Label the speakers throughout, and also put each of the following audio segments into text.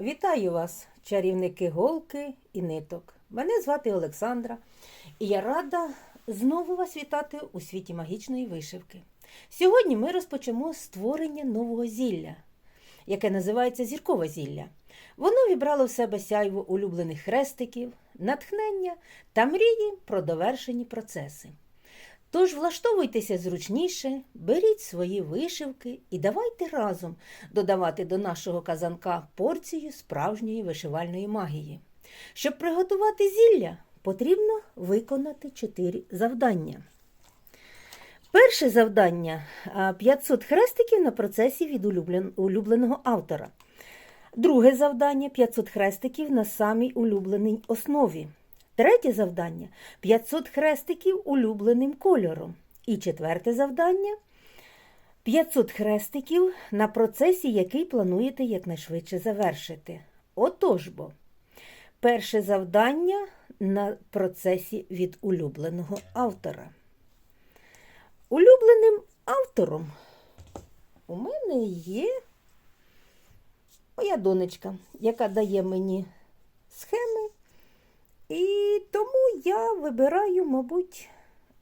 Speaker 1: Вітаю вас, чарівники голки і ниток. Мене звати Олександра, і я рада знову вас вітати у світі магічної вишивки. Сьогодні ми розпочнемо створення нового зілля, яке називається зіркове зілля. Воно вібрало в себе сяйво улюблених хрестиків, натхнення та мрії про довершені процеси. Тож влаштовуйтеся зручніше, беріть свої вишивки і давайте разом додавати до нашого казанка порцію справжньої вишивальної магії. Щоб приготувати зілля, потрібно виконати 4 завдання. Перше завдання 500 хрестиків на процесі від улюблен- улюбленого автора. Друге завдання 500 хрестиків на самій улюбленій основі. Третє завдання 500 хрестиків улюбленим кольором. І четверте завдання 500 хрестиків на процесі, який плануєте якнайшвидше завершити. Отож бо, перше завдання на процесі від улюбленого автора. Улюбленим автором у мене є моя донечка, яка дає мені схеми. І тому я вибираю, мабуть,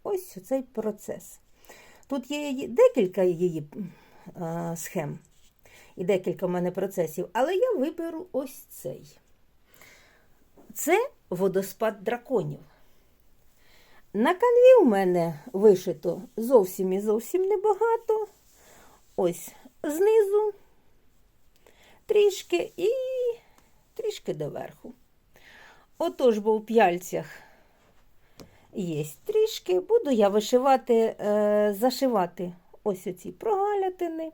Speaker 1: ось цей процес. Тут є декілька її а, схем і декілька в мене процесів, але я виберу ось цей. Це водоспад драконів. На канві у мене вишито зовсім і зовсім небагато. Ось знизу трішки і трішки доверху. Отож, бо у п'яльцях є трішки. Буду я вишивати, е, зашивати ось оці прогалятини.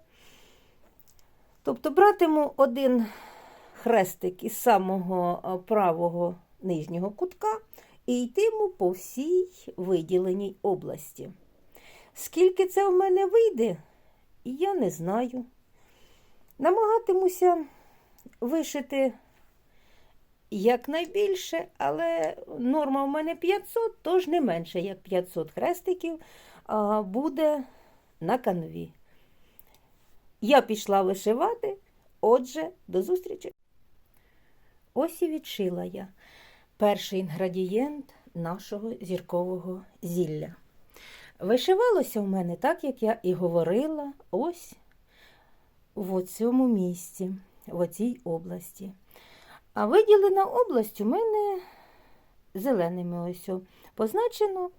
Speaker 1: Тобто братиму один хрестик із самого е, правого нижнього кутка і йтиму по всій виділеній області. Скільки це в мене вийде, я не знаю. Намагатимуся вишити якнайбільше, але норма в мене 500, тож не менше, як 500 хрестиків буде на канві. Я пішла вишивати, отже, до зустрічі. Ось і відшила я перший інгредієнт нашого зіркового зілля. Вишивалося в мене так, як я і говорила, ось в цьому місці, в оцій області. А виділена область у мене зеленими ось позначено.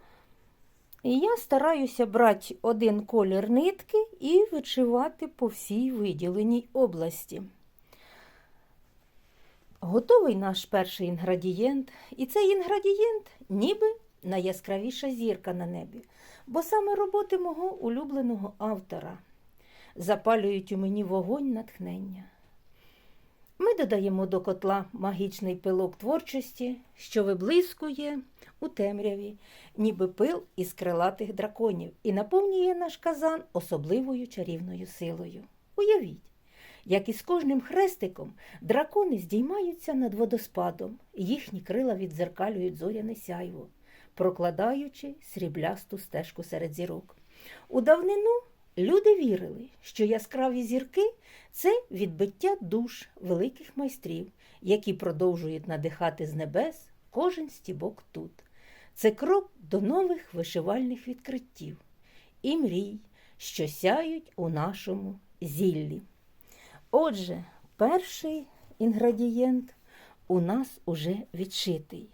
Speaker 1: І я стараюся брати один колір нитки і вишивати по всій виділеній області. Готовий наш перший інгредієнт. І цей інгредієнт ніби найяскравіша зірка на небі, бо саме роботи мого улюбленого автора запалюють у мені вогонь натхнення. Ми додаємо до котла магічний пилок творчості, що виблискує у темряві, ніби пил із крилатих драконів, і наповнює наш казан особливою чарівною силою. Уявіть, як із кожним хрестиком дракони здіймаються над водоспадом, їхні крила віддзеркалюють зоряне сяйво, прокладаючи сріблясту стежку серед зірок. У давнину люди вірили, що яскраві зірки це відбиття душ великих майстрів, які продовжують надихати з небес кожен стібок тут. Це крок до нових вишивальних відкриттів і мрій, що сяють у нашому зіллі. Отже, перший інгредієнт у нас уже відшитий.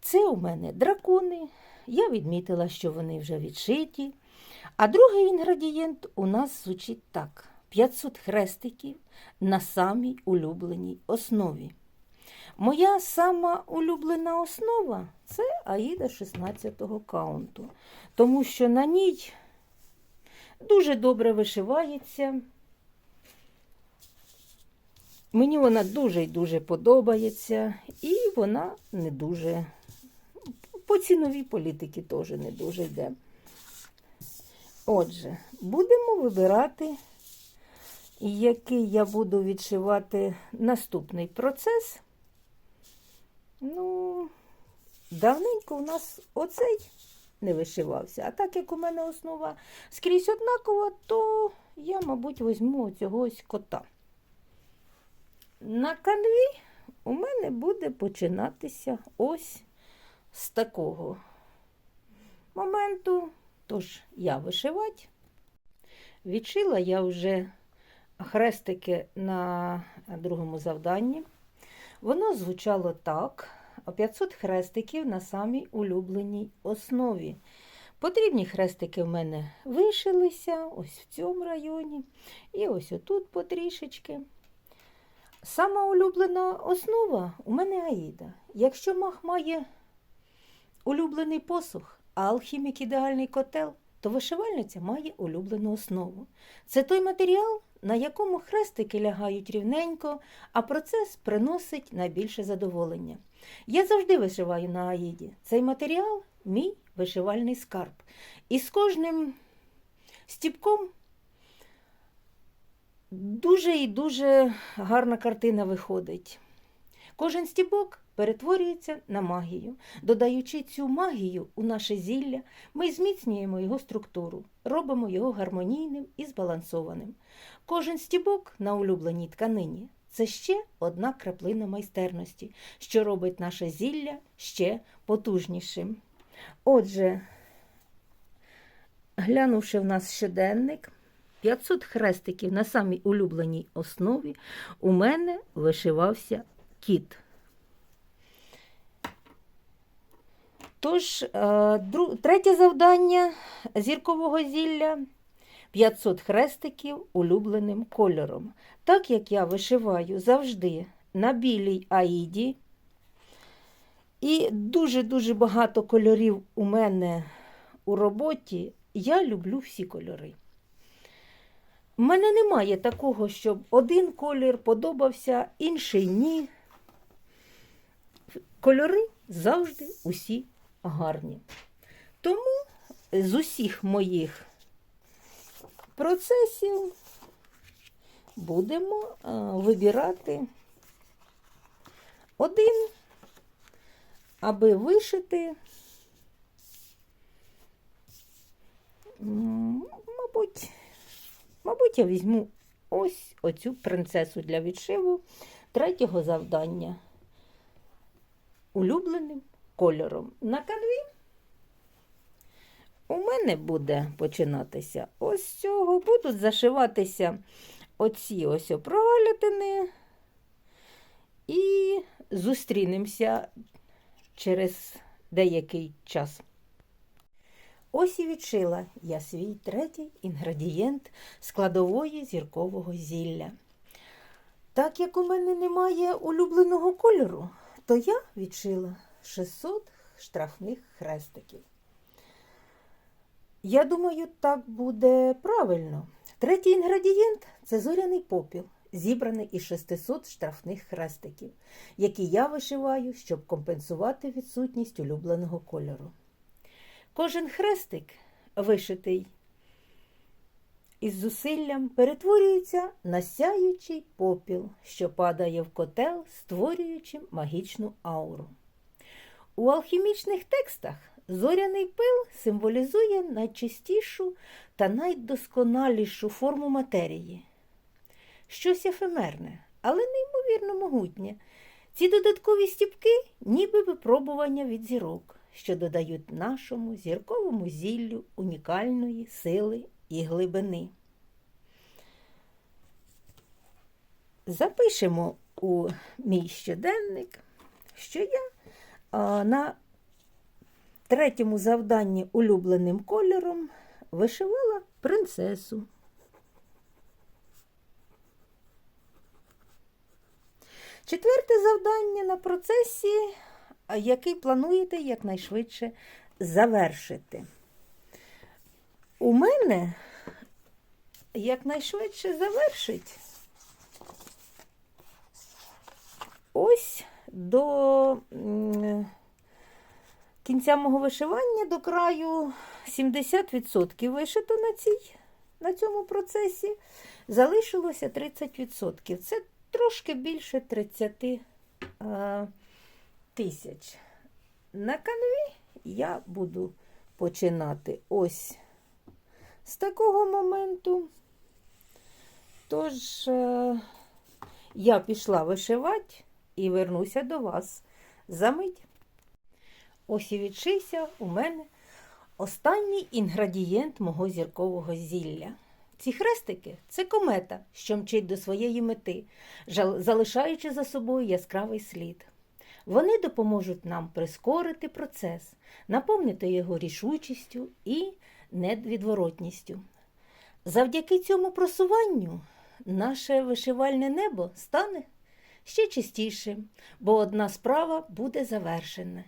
Speaker 1: Це у мене дракони. Я відмітила, що вони вже відшиті. А другий інгредієнт у нас звучить так: 500 хрестиків на самій улюбленій основі. Моя сама улюблена основа це Аїда 16-го каунту, тому що на ній дуже добре вишивається. Мені вона дуже і дуже подобається, і вона не дуже по ціновій політики теж не дуже йде. Отже, будемо вибирати, який я буду відшивати наступний процес. Ну, давненько у нас оцей не вишивався. А так як у мене основа скрізь однакова, то я, мабуть, візьму оцього ось кота. На канві у мене буде починатися ось з такого моменту. Тож я вишивати. Відшила я вже хрестики на другому завданні. Воно звучало так: 500 хрестиків на самій улюбленій основі. Потрібні хрестики в мене вишилися ось в цьому районі, і ось отут потрішечки. Сама улюблена основа у мене Аїда. Якщо мах має улюблений посух, алхімік ідеальний котел, то вишивальниця має улюблену основу. Це той матеріал, на якому хрестики лягають рівненько, а процес приносить найбільше задоволення. Я завжди вишиваю на Аїді. Цей матеріал мій вишивальний скарб. І з кожним стіпком дуже і дуже гарна картина виходить. Кожен стібок перетворюється на магію. Додаючи цю магію у наше зілля, ми зміцнюємо його структуру, робимо його гармонійним і збалансованим. Кожен стібок на улюбленій тканині це ще одна краплина майстерності, що робить наше зілля ще потужнішим. Отже, глянувши в нас щоденник, 500 хрестиків на самій улюбленій основі, у мене вишивався кіт. Тож, е, третє завдання зіркового зілля 500 хрестиків улюбленим кольором. Так як я вишиваю завжди на білій аїді, і дуже-дуже багато кольорів у мене у роботі, я люблю всі кольори. У мене немає такого, щоб один колір подобався, інший ні. Кольори завжди усі гарні. Тому з усіх моїх процесів будемо а, вибирати один, аби вишити, мабуть, мабуть, я візьму ось оцю принцесу для відшиву третього завдання улюбленим кольором. На канві у мене буде починатися ось цього. Будуть зашиватися оці ось прогалятини. І зустрінемося через деякий час. Ось і відшила я свій третій інгредієнт складової зіркового зілля. Так як у мене немає улюбленого кольору, то я відшила 600 штрафних хрестиків. Я думаю, так буде правильно. Третій інгредієнт це зоряний попіл, зібраний із 600 штрафних хрестиків, які я вишиваю, щоб компенсувати відсутність улюбленого кольору. Кожен хрестик, вишитий із зусиллям, перетворюється на сяючий попіл, що падає в котел, створюючи магічну ауру. У алхімічних текстах зоряний пил символізує найчистішу та найдосконалішу форму матерії. Щось ефемерне, але неймовірно могутнє. Ці додаткові стіпки ніби випробування від зірок, що додають нашому зірковому зіллю унікальної сили і глибини. Запишемо у мій щоденник, що я на третьому завданні улюбленим кольором вишивала принцесу. Четверте завдання на процесі, який плануєте якнайшвидше завершити. У мене якнайшвидше завершить ось до кінця мого вишивання до краю 70% вишито на, цій, на цьому процесі. Залишилося 30%. Це трошки більше 30 а, тисяч. На канві я буду починати ось з такого моменту. Тож, е, Я пішла вишивати і вернуся до вас за мить. Ось і відшився у мене останній інгредієнт мого зіркового зілля. Ці хрестики це комета, що мчить до своєї мети, залишаючи за собою яскравий слід. Вони допоможуть нам прискорити процес, наповнити його рішучістю і невідворотністю. Завдяки цьому просуванню наше вишивальне небо стане ще чистішим, бо одна справа буде завершена.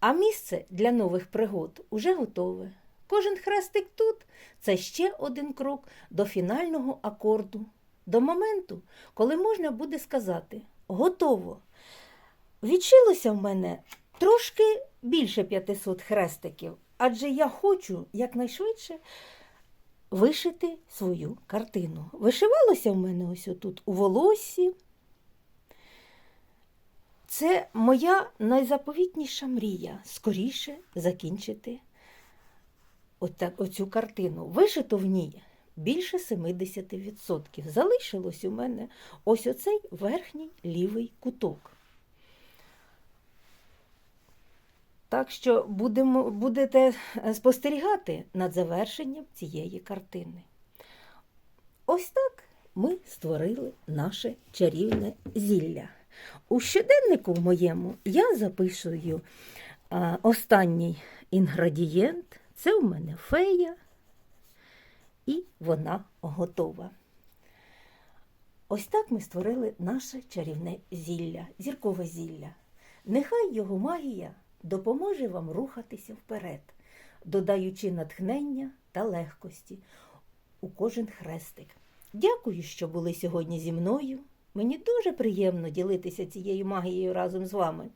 Speaker 1: А місце для нових пригод уже готове. Кожен хрестик тут це ще один крок до фінального акорду, до моменту, коли можна буде сказати готово. Відшилося в мене трошки більше 500 хрестиків, адже я хочу якнайшвидше вишити свою картину. Вишивалося в мене ось отут у волоссі. Це моя найзаповітніша мрія скоріше закінчити ота- оцю картину. Вишито в ній більше 70%. Залишилось у мене ось оцей верхній лівий куток. Так що будемо, будете е, спостерігати над завершенням цієї картини. Ось так ми створили наше чарівне зілля. У щоденнику моєму я записую останній інгредієнт. Це у мене фея, і вона готова. Ось так ми створили наше чарівне зілля, зіркове зілля. Нехай його магія допоможе вам рухатися вперед, додаючи натхнення та легкості у кожен хрестик. Дякую, що були сьогодні зі мною. Мені дуже приємно ділитися цією магією разом з вами.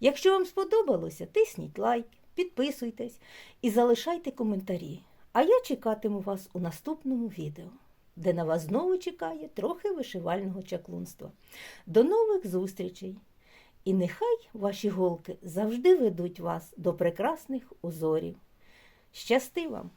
Speaker 1: Якщо вам сподобалося, тисніть лайк, підписуйтесь і залишайте коментарі. А я чекатиму вас у наступному відео, де на вас знову чекає трохи вишивального чаклунства. До нових зустрічей! І нехай ваші голки завжди ведуть вас до прекрасних узорів. Щасти вам!